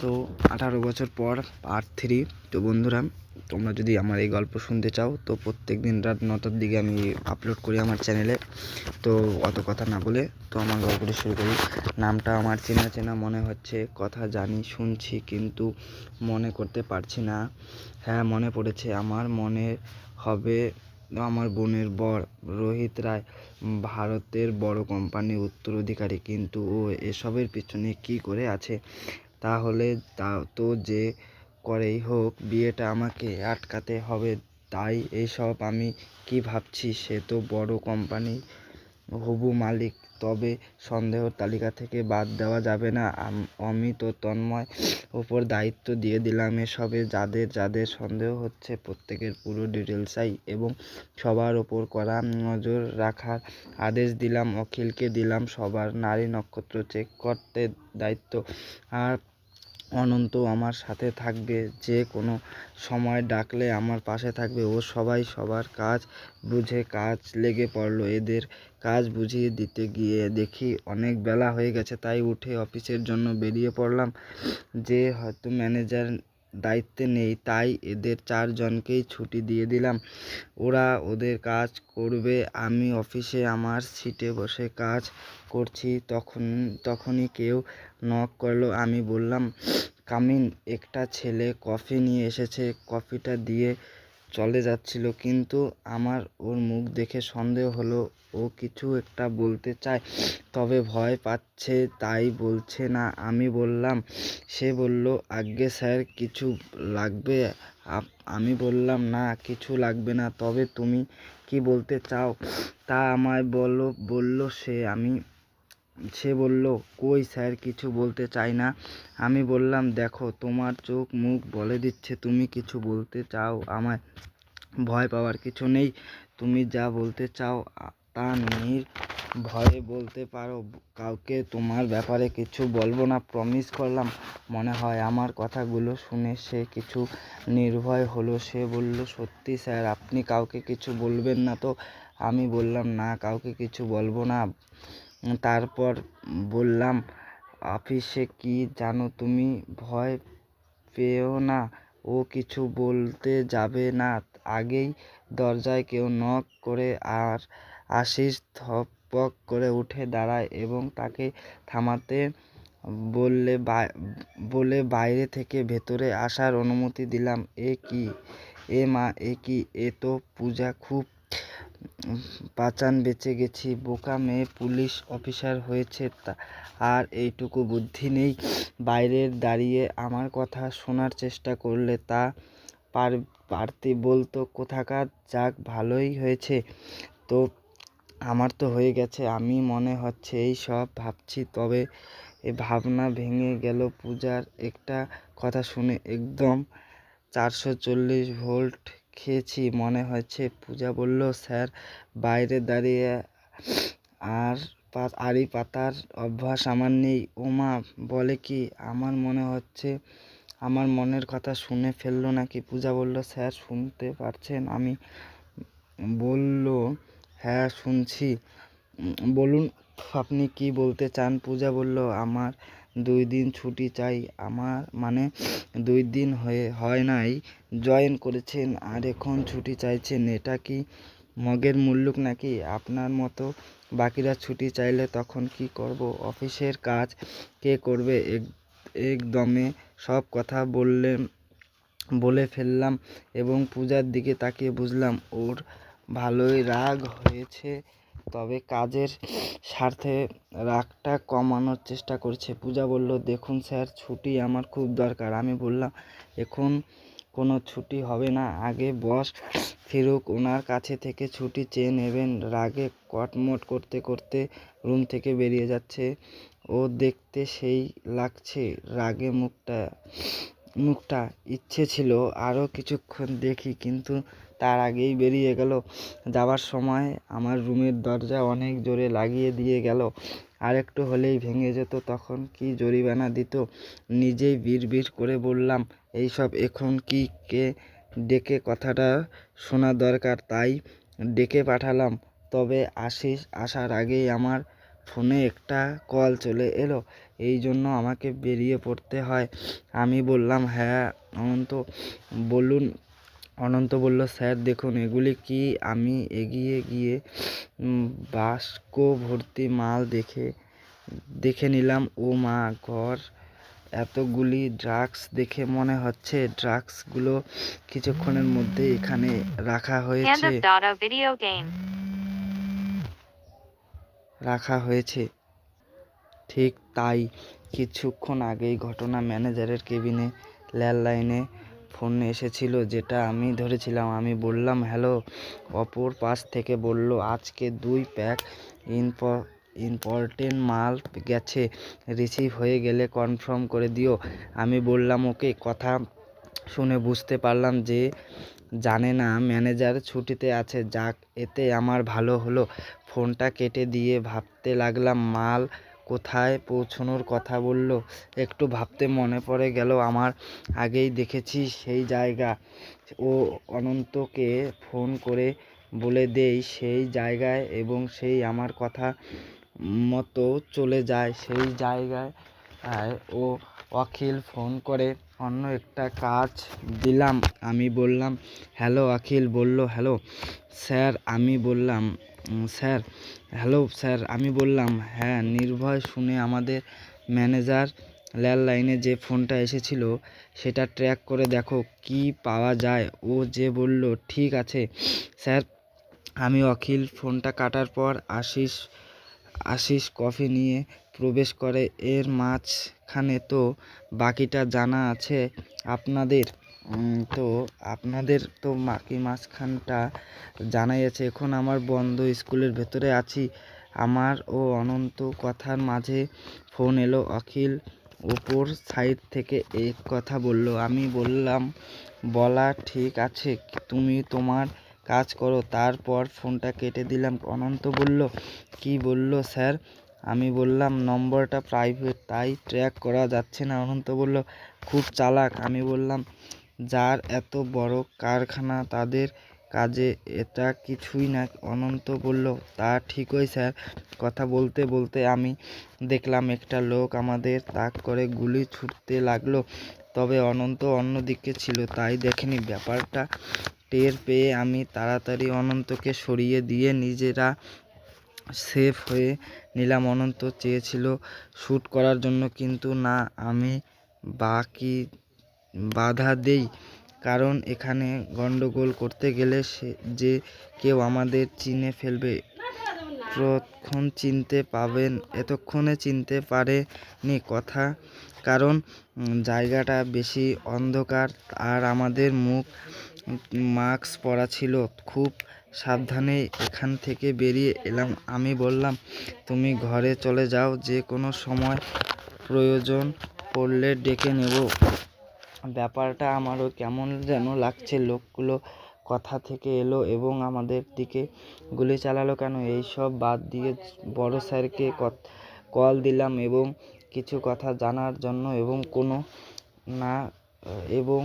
তো আঠারো বছর পর পার্ট থ্রি তো বন্ধুরা, তোমরা যদি আমার এই গল্প শুনতে চাও, তো প্রত্যেক দিন রাত নটার দিকে আমি আপলোড করি আমার চ্যানেলে তো অত কথা না বলে, তো আমার গল্পটি শুরু করি। নামটা আমার চেনা চেনা, মনে হচ্ছে কথা জানি, শুনছি কিন্তু মনে করতে পারছি না। হ্যাঁ মনে পড়েছে, আমার মনে হবে আমার বোনের বর, রোহিত রায়, ভারতের বড় কোম্পানির উত্তরাধিকারী। কিন্তু ও এসবের পিছনে কী করে আছে? তাহলে তা তো যে করেই হোক, বিয়েটা আমাকে আটকাতে হবে। তাই এইসব আমি কী ভাবছি সে তো বড় কোম্পানি হবু মালিক, তবে সন্দেহর তালিকা থেকে বাদ দেওয়া যাবে না। আম- ও তন্ময় ওপর দায়িত্ব দিয়ে দিলাম এসবে। যাদের যাদের সন্দেহ হচ্ছে প্রত্যেকের পুরো ডিটেলস চাই এবং সবার ওপর করা নজর রাখার আদেশ দিলাম, অখিলকে দিলাম, সবার নারী নক্ষত্র চেক করতে দায়িত্ব। আর অনন্ত আমার সাথে থাকবে, যে কোনো সময় ডাকলে আমার পাশে থাকবে। ও সবাই সবার কাজ বুঝে কাজ লেগে পড়ল। এদের কাজ বুঝিয়ে দিতে গিয়ে দেখি অনেক বেলা হয়ে গেছে, তাই উঠে অফিসের জন্য বেরিয়ে পড়লাম। যে হয়তো ম্যানেজার দায়িত্বে নেই, তাই এদের চারজনকেই ছুটি দিয়ে দিলাম। ওরা ওদের কাজ করবে, আমি অফিসে আমার সিটে বসে কাজ করছি, তখন, তখনই কেউ নক করল, আমি বললাম, কামিন, একটা ছেলে কফি নিয়ে এসেছে, কফিটা দিয়ে চলে যাচ্ছিল, কিন্তু আমার ওর মুখ দেখে সন্দেহ হলো, ও কিছু একটা বলতে চায়। তবে ভয় পাচ্ছে, তাই বলছে না। আমি বললাম, সে বলল, আজ্ঞে স্যার, কিছু লাগবে? আমি বললাম, না, কিছু লাগবে না, তবে তুমি কি বলতে চাও? তা আমায় বলো, বলল সে। আমি সে বলল, কই স্যার, কিছু বলতে চাই না? আমি বললাম, দেখো, তোমার চোখ মুখ বলে দিচ্ছে, তুমি কিছু বলতে চাও, আমায় ভয় পাওয়ার কিছু নেই, তুমি যা বলতে চাও তা নির ভয়ে বলতে পারো, কাউকে তোমার ব্যাপারে কিছু বলব না প্রমিস করলাম। মনে হয় আমার কথাগুলো শুনে সে কিছু নির্ভয় হলো, সে বলল, সত্যি স্যার, আপনি কাউকে কিছু বলবেন না তো? আমি বললাম, না, কাউকে কিছু বলব না। তারপর বললাম, অফিসে কি জানো তুমি? ভয় পেও না, ও কিছু বলতে যাবে না। আগেই দরজায় কেউ নক করে আর আশিস ধপক করে উঠে দাঁড়ায় এবং তাকে থামাতে বললে বলে বাইরে থেকে ভেতরে আসার অনুমতি দিলাম। এ কি? এ মা, এ কি? এ তো পূজা খুব বাঁচান বেঁচে গেছি, বোকা মেয়ে, পুলিশ অফিসার হয়েছে তা আর এইটুকু বুদ্ধি নেই। বাইরের দাঁড়িয়ে আমার কথা শোনার চেষ্টা করলে তা পার, পারতে বলতো কোথাকার, যাক ভালোই হয়েছে। তো আমার তো হয়ে গেছে, আমি মনে হচ্ছে এই সব ভাবছি, তবে এ ভাবনা ভেঙে গেল পূজার একটা কথা শুনে। একদম চারশো চল্লিশ ভোল্ট খেয়েছি, মনে হচ্ছে পূজা বলল, স্যার, বাইরে দাঁড়িয়ে আর আড়ি পাতার অভ্যাস আমার নেই। ওমা, বলে কি? আমার মনে হচ্ছে, আমার মনের কথা শুনে ফেলল নাকি? পূজা বলল, স্যার, শুনতে পারছেন? আমি বলল হ্যাঁ শুনছি। বলুন আপনি কি বলতে চান? পূজা বলল, আমার দুই দিন ছুটি চাই। আমার মানে দুই দিন হয়ে, হয় নাই। জয়েন করেছেন, আর এখন ছুটি চাইছেন। এটা কি মগের মুল্লুক নাকি? আপনার মতো বাকিরা ছুটি চাইলে তখন কি করব? অফিসের কাজ কে করবে? এক একদমে সব কথা বললেন, বলে ফেললাম এবং পূজার দিকে তাকিয়ে বুঝলাম, ওর ভালোই রাগ হয়েছে। তবে কাজের স্বার্থে রাগটা কমানোর চেষ্টা করছে। পূজা বলল, দেখুন স্যার, ছুটি আমার খুব দরকার। আমি বললাম, এখন কোনো ছুটি হবে না। আগে বস ফিরুক ওনার কাছে থেকে ছুটি চেয়ে নেবেন। রাগে কটমট করতে করতে রুম থেকে বেরিয়ে যাচ্ছে। ও দেখতে সেই লাগছে, রাগে মুখটা মুখটা ইচ্ছে ছিল। আরও কিছুক্ষণ দেখি, কিন্তু তার আগেই বেরিয়ে গেল। যাবার সময় আমার রুমের দরজা অনেক জোরে লাগিয়ে দিয়ে গেল। আরেকটু হলেই ভেঙে যেত, তখন কি জরিমানা দিত? নিজেই বিড় করে বললাম, এইসব এখন কি কে ডেকে কথাটা শোনা দরকার? তাই ডেকে পাঠালাম। তবে আশিস আসার আগেই আমার ফোনে একটা কল চলে এলো। এই জন্য আমাকে বেরিয়ে পড়তে হয়। আমি বললাম হ্যাঁ অনন্ত, বলুন অনন্ত বলল স্যার দেখুন এগুলি কি? আমি এগিয়ে গিয়ে বাস্ক ভর্তি মাল দেখে দেখে নিলাম। ও মা ঘর এতগুলি ড্রাগস দেখে মনে হচ্ছে ড্রাগসগুলো কিছুক্ষণের মধ্যে এখানে রাখা হয়েছে. রাখা হয়েছে। ঠিক তাই কিছুক্ষণ আগেই ঘটনা ম্যানেজারের কেবিনে ল্যান্ডলাইনে ফোন এসেছিল, যেটা আমি ধরেছিলাম। আমি বললাম, হ্যালো। অপর পাশ থেকে বলল, আজকে দুই প্যাক ইনপ ইম্পর্টেন্ট মাল গেছে, রিসিভ হয়ে গেলে কনফার্ম করে দিও। আমি বললাম, ওকে। কথা শুনে বুঝতে পারলাম যে জানে না, ম্যানেজার ছুটিতে আছে, যাক, এতে আমার ভালো হলো। ফোনটা কেটে দিয়ে ভাবতে লাগলাম, মাল কোথায় পৌঁছানোর কথা বলল? একটু ভাবতে মনে পড়ে গেল আমার। আগেই দেখেছি সেই জায়গা। ও অনন্তকে ফোন করে বলে দেই সেই জায়গায় এবং সেই আমার কথা মতো চলে যায়। সেই জায়গায় ও অখিল ফোন করে, অন্য একটা কাজ দিলাম। আমি বললাম, হ্যালো, অখিল। বলল, হ্যালো, স্যার। আমি বললাম স্যার। হ্যালো স্যার, আমি বললাম হ্যাঁ নির্ভয় শুনে আমাদের ম্যানেজার ল্যান্ডলাইনে যে ফোনটা এসেছিল, সেটা ট্র্যাক করে দেখো কি পাওয়া যায়। ও যে বলল, ঠিক আছে স্যার। আমি অখিল, ফোনটা কাটার পর আশিস আশিস কফি নিয়ে প্রবেশ করে। এর মাঝখানে তো বাকিটা জানা আছে আপনাদের। তো আপনাদের তো মাকি মাঝখানটা জানাই আছে এখন আমার বন্ধ স্কুলের ভেতরে আছি। আমার ও অনন্ত কথার মাঝে ফোন এলো, অখিল ওপর সাইড থেকে এই কথা বলল, আমি বললাম, বলা ঠিক আছে, তুমি তোমার কাজ করো। তারপর ফোনটা কেটে দিলাম। অনন্ত বলল, কি বলল স্যার? আমি বললাম, নম্বরটা প্রাইভেট তাই ট্র্যাক করা যাচ্ছে না। অনন্ত বলল, খুব চালাক। আমি বললাম যার এত বড় কারখানা তাদের কাজে, এটা কিছুই না। অনন্ত বলল, তা ঠিকই স্যার। কথা বলতে বলতে আমি দেখলাম একটা লোক আমাদের তাক করে গুলি ছুটতে লাগল। তবে অনন্ত অন্যদিকে ছিল, তাই দেখেনি। ব্যাপারটা টের পেয়ে আমি তাড়াতাড়ি অনন্তকে সরিয়ে দিয়ে নিজেরা সেফ হয়ে নিলাম। অনন্ত চেয়েছিল শ্যুট করার জন্য, কিন্তু না, আমি বাকি বাধা দেই। কারণ এখানে গন্ডগোল করতে গেলে সে, যে কেউ আমাদের চিনে ফেলবে। প্রতক্ষণ চিনতে পাবেন, এতক্ষণে চিনতে পারেনি কথা। কারণ জায়গাটা বেশি অন্ধকার আর আমাদের মুখ, মাস্ক পরা ছিল। খুব সাবধানে এখান থেকে বেরিয়ে এলাম। আমি বললাম, তুমি ঘরে চলে যাও। যে কোনো সময় প্রয়োজন পড়লে ডেকে নেব। ব্যাপারটা আমারও কেমন যেন লাগছে, লোকগুলো কথা থেকে এলো এবং আমাদের দিকে গুলি চালালো কেন? এই সব বাদ দিয়ে বড় স্যারকে কল দিলাম এবং কিছু কথা জানার জন্য এবং কোনো না, এবং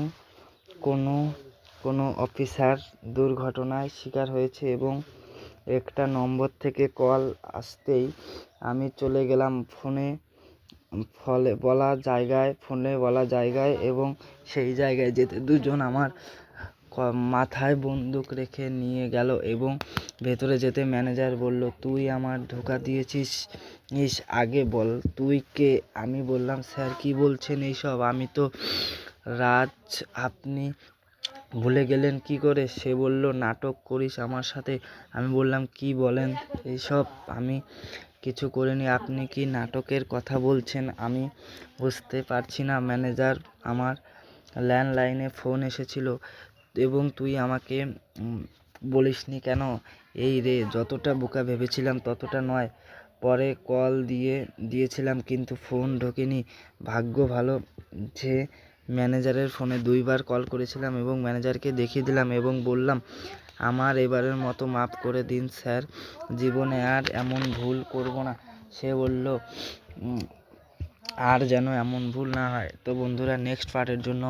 কোনো কোনো অফিসার দুর্ঘটনায় শিকার হয়েছে এবং একটা নম্বর থেকে কল আসতেই আমি চলে গেলাম ফোনে। ফলে বলা জায়গায়, ফোনে বলা জায়গায় এবং সেই জায়গায় যেতে দুজন আমার মাথায় বন্দুক রেখে নিয়ে গেল এবং ভেতরে যেতে ম্যানেজার বলল, তুই আমার ধোকা দিয়েছিস, ইস, আগে বল, তুই কে? আমি বললাম, স্যার, কি বলছেন এইসব? আমি তো রাজ, আপনি ভুলে গেলেন কি করে? সে বলল, নাটক করিস আমার সাথে? আমি বললাম, কি বলেন এইসব? আমি কিছু করিনি। আপনি কি নাটকের কথা বলছেন? আমি বুঝতে পারছি না। ম্যানেজার, আমার ল্যান্ডলাইনে ফোন এসেছিল এবং তুই আমাকে বলিসনি কেন? এই রে, যতটা বোকা ভেবেছিলাম ততটা নয়। পরে কল দিয়ে, দিয়েছিলাম কিন্তু ফোন ঢোকেনি। ভাগ্য ভালো যে ম্যানেজারের ফোনে দুইবার কল করেছিলাম এবং ম্যানেজারকে দেখিয়ে দিলাম এবং বললাম, আমার এবারের মতো মাফ করে দিন স্যার, জীবনে আর এমন ভুল করব না। সে বলল আর যেন এমন ভুল না হয়। তো বন্ধুরা নেক্সট পার্টের জন্য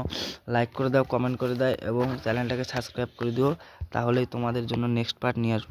লাইক করে দাও কমেন্ট করে দাও এবং চ্যানেলটাকে সাবস্ক্রাইব করে দিও, তাহলেই তোমাদের জন্য নেক্সট পার্ট নিয়ে আসব।